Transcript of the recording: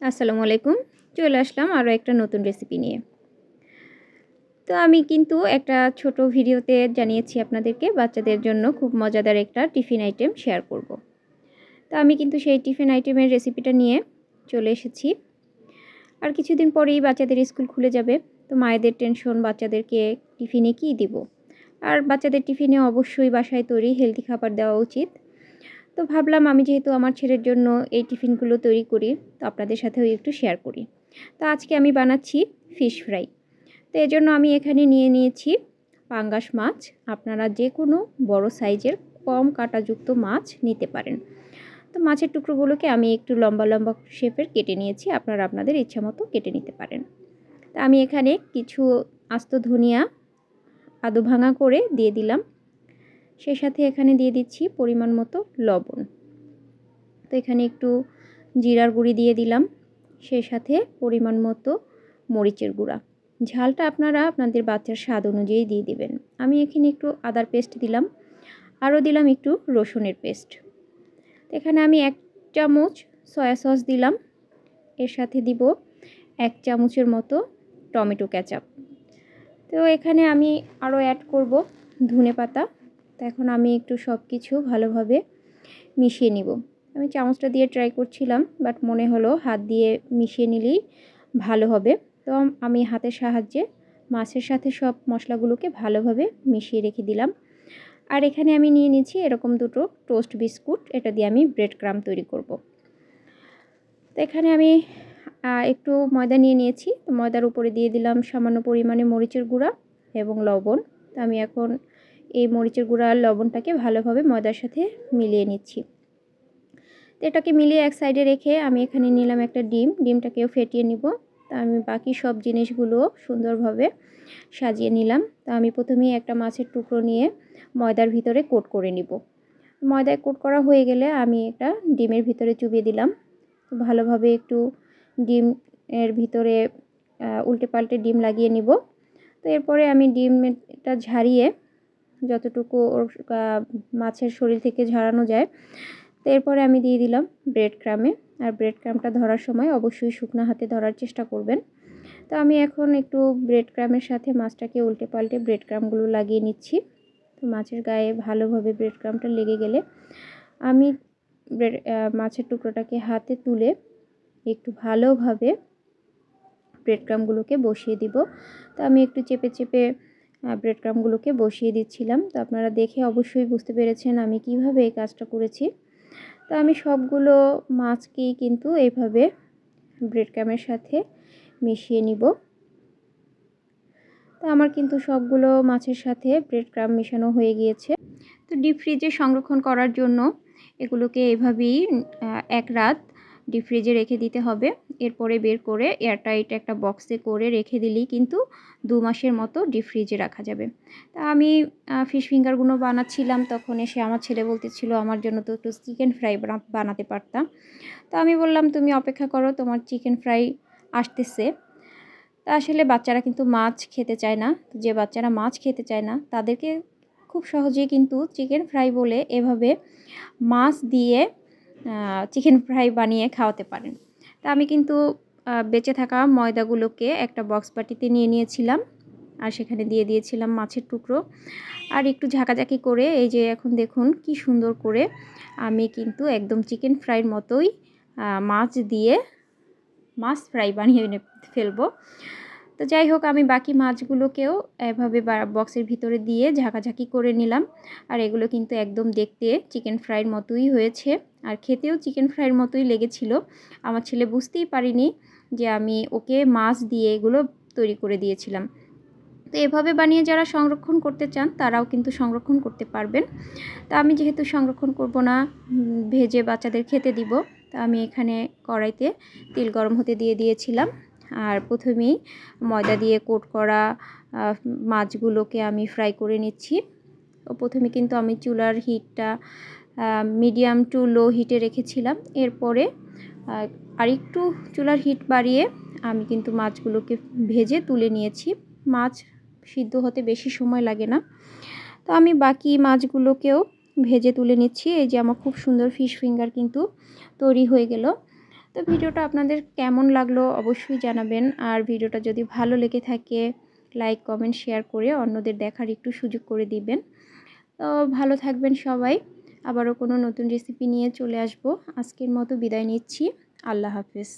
আসসালামু আলাইকুম। চলে আসলাম আরও একটা নতুন রেসিপি নিয়ে। তো আমি কিন্তু একটা ছোট ভিডিওতে জানিয়েছি আপনাদেরকে, বাচ্চাদের জন্য খুব মজাদার একটা টিফিন আইটেম শেয়ার করব। তো আমি কিন্তু সেই টিফিন আইটেমের রেসিপিটা নিয়ে চলে এসেছি। আর কিছুদিন পরেই বাচ্চাদের স্কুল খুলে যাবে, তো মায়েদের টেনশন বাচ্চাদেরকে টিফিনে কী দিব? আর বাচ্চাদের টিফিনে অবশ্যই বাসায় তৈরি হেলদি খাবার দেওয়া উচিত। তো ভাবলাম আমি যেহেতু আমার ছেলের জন্য এই টিফিনগুলো তৈরি করি, তো আপনাদের সাথেও একটু শেয়ার করি। তো আজকে আমি বানাচ্ছি ফিশ ফ্রাই তো এজন্য আমি এখানে নিয়ে নিয়েছি পাঙ্গাস মাছ। আপনারা যে কোনো বড় সাইজের কম কাটাযুক্ত মাছ নিতে পারেন। তো মাছের টুকরোগুলোকে আমি একটু লম্বা লম্বা শেপের কেটে নিয়েছি, আপনারা আপনাদের ইচ্ছা মতো কেটে নিতে পারেন। তা আমি এখানে কিছু আস্ত ধনিয়া আদু ভাঙা করে দিয়ে দিলাম। সেই সাথে এখানে দিয়ে দিচ্ছি পরিমাণ মতো লবণ। তো এখানে একটু জিরার গুঁড়ি দিয়ে দিলাম, সেই সাথে পরিমাণ মতো মরিচের গুঁড়া। ঝালটা আপনারা আপনাদের বাচ্চার স্বাদ অনুযায়ী দিয়ে দিবেন। আমি এখানে একটু আদার পেস্ট দিলাম, আরও দিলাম একটু রসুনের পেস্ট। এখানে আমি এক চামচ সয়া সস দিলাম, এর সাথে দিব এক চামচের মতো টমেটো ক্যাচাপ তো এখানে আমি আরও অ্যাড করব ধনে পাতা তো এখন আমি একটু সব কিছু ভালোভাবে মিশিয়ে নিব। আমি চামচটা দিয়ে ট্রাই করছিলাম বাট মনে হলো হাত দিয়ে মিশিয়ে নিলেই ভালো হবে। তো আমি হাতের সাহায্যে মাছের সাথে সব মশলাগুলোকে ভালোভাবে মিশিয়ে রেখে দিলাম। আর এখানে আমি নিয়ে নিয়েছি এরকম দুটো টোস্ট বিস্কুট এটা দিয়ে আমি ব্রেড ক্রাম তৈরি করব। তো এখানে আমি একটু ময়দা নিয়ে নিয়েছি। তো ময়দার উপরে দিয়ে দিলাম সামান্য পরিমাণে মরিচের গুঁড়া এবং লবণ। তো আমি এখন এই মরিচের গুঁড়া আর লবণটাকে ভালোভাবে ময়দার সাথে মিলিয়ে নিচ্ছি। তো এটাকে মিলিয়ে এক সাইডে রেখে আমি এখানে নিলাম একটা ডিম। ডিমটাকেও ফেটিয়ে নিব। তা আমি বাকি সব জিনিসগুলো সুন্দরভাবে সাজিয়ে নিলাম। তা আমি প্রথমেই একটা মাছের টুকরো নিয়ে ময়দার ভিতরে কোট করে নিব। ময়দায় কোট করা হয়ে গেলে আমি একটা ডিমের ভিতরে চুবিয়ে দিলাম। ভালোভাবে একটু ডিম এর ভিতরে উল্টে পাল্টে ডিম লাগিয়ে নিব। তো এরপরে আমি ডিমটা ঝারিয়ে যতটুকু ওর মাছের শরীর থেকে ঝরানো যায়। তো এরপরে আমি দিয়ে দিলাম ব্রেড ক্রামে আর ব্রেড ক্রামটা ধরার সময় অবশ্যই শুকনো হাতে ধরার চেষ্টা করবেন। তো আমি এখন একটু ব্রেড ক্রামের সাথে মাছটাকে উল্টে পাল্টে ব্রেড ক্রামগুলো লাগিয়ে নিচ্ছি। তো মাছের গায়ে ভালোভাবে ব্রেড ক্রামটা লেগে গেলে আমি ব্রেড মাছের টুকরোটাকে হাতে তুলে একটু ভালোভাবে ব্রেড ক্রামগুলোকে বসিয়ে দিব। তো আমি একটু চেপে চেপে ব্রেড ক্রামগুলোকে বসিয়ে দিচ্ছিলাম। তো আপনারা দেখে অবশ্যই বুঝতে পেরেছেন আমি কীভাবে এই কাজটা করেছি। তো আমি সবগুলো মাছকেই কিন্তু এইভাবে ব্রেড ক্রামের সাথে মিশিয়ে নিব। তো আমার কিন্তু সবগুলো মাছের সাথে ব্রেড ক্রাম মেশানো হয়ে গিয়েছে। তো ডিপ ফ্রিজে সংরক্ষণ করার জন্য এগুলোকে এভাবেই এক রাত ডিপ ফ্রিজে রেখে দিতে হবে। এরপরে বের করে এয়ারটাইট একটা বক্সে করে রেখে দিলেই কিন্তু দু মাসের মতো ডিপ ফ্রিজে রাখা যাবে। তা আমি ফিশ ফিঙ্গারগুলো বানাচ্ছিলাম, তখন এসে আমার ছেলে বলতেছিল, আমার জন্য তো একটু চিকেন ফ্রাই বানাতে পারতাম। তো আমি বললাম, তুমি অপেক্ষা করো, তোমার চিকেন ফ্রাই আসতেছে। তা আসলে বাচ্চারা কিন্তু মাছ খেতে চায় না। যে বাচ্চারা মাছ খেতে চায় না, তাদেরকে খুব সহজেই কিন্তু চিকেন ফ্রাই বলে এভাবে মাছ দিয়ে চিকেন ফ্রাই বানিয়ে খাওয়াতে পারেন। তা আমি কিন্তু বেঁচে থাকা ময়দাগুলোকে একটা বক্স পাটিতে নিয়ে নিয়েছিলাম আর সেখানে দিয়ে দিয়েছিলাম মাছের টুকরো। আর একটু ঝাঁকাঝাঁকি করে এই যে এখন দেখুন কি সুন্দর করে আমি কিন্তু একদম চিকেন ফ্রাইয়ের মতোই মাছ দিয়ে মাছ ফ্রাই বানিয়ে এনে ফেলব। তো যাই হোক, আমি বাকি মাছগুলোকেও এভাবে বক্সের ভিতরে দিয়ে ঝাঁকাঝাঁকি করে নিলাম। আর এগুলো কিন্তু একদম দেখতে চিকেন ফ্রাইয়ের মতোই হয়েছে। আর খেতেও চিকেন ফ্রাইয়ের মতোই লেগেছিল। আমার ছেলে বুঝতেই পারিনি যে আমি ওকে মাছ দিয়ে এগুলো তৈরি করে দিয়েছিলাম। তো এভাবে বানিয়ে যারা সংরক্ষণ করতে চান, তারাও কিন্তু সংরক্ষণ করতে পারবেন। তা আমি যেহেতু সংরক্ষণ করব না ভেজে বাচ্চাদের খেতে দিব, তা আমি এখানে কড়াইতে তেল গরম হতে দিয়ে দিয়েছিলাম। আর প্রথমেই ময়দা দিয়ে কোট করা মাছগুলোকে আমি ফ্রাই করে নিচ্ছি। তো প্রথমে কিন্তু আমি চুলার হিটটা মিডিয়াম টু লো হিটে রেখেছিলাম। এরপরে আরেকটু চুলার হিট বাড়িয়ে আমি কিন্তু মাছগুলোকে ভেজে তুলে নিয়েছি। মাছ সিদ্ধ হতে বেশি সময় লাগে না। তো আমি বাকি মাছগুলোকেও ভেজে তুলে নিচ্ছি। এই যে আমার খুব সুন্দর ফিশ ফিঙ্গার কিন্তু তৈরি হয়ে গেল। তো ভিডিওটা আপনাদের কেমন লাগল অবশ্যই জানাবেন। আর ভিডিওটা যদি ভালো লেগে থাকে লাইক কমেন্ট শেয়ার করে অন্যদের দেখার একটু সুযোগ করে দিবেন। তো ভালো থাকবেন সবাই। আবারও কোনো নতুন রেসিপি নিয়ে চলে আসব। আজকের মতো বিদায় নিচ্ছি। আল্লাহ হাফেজ।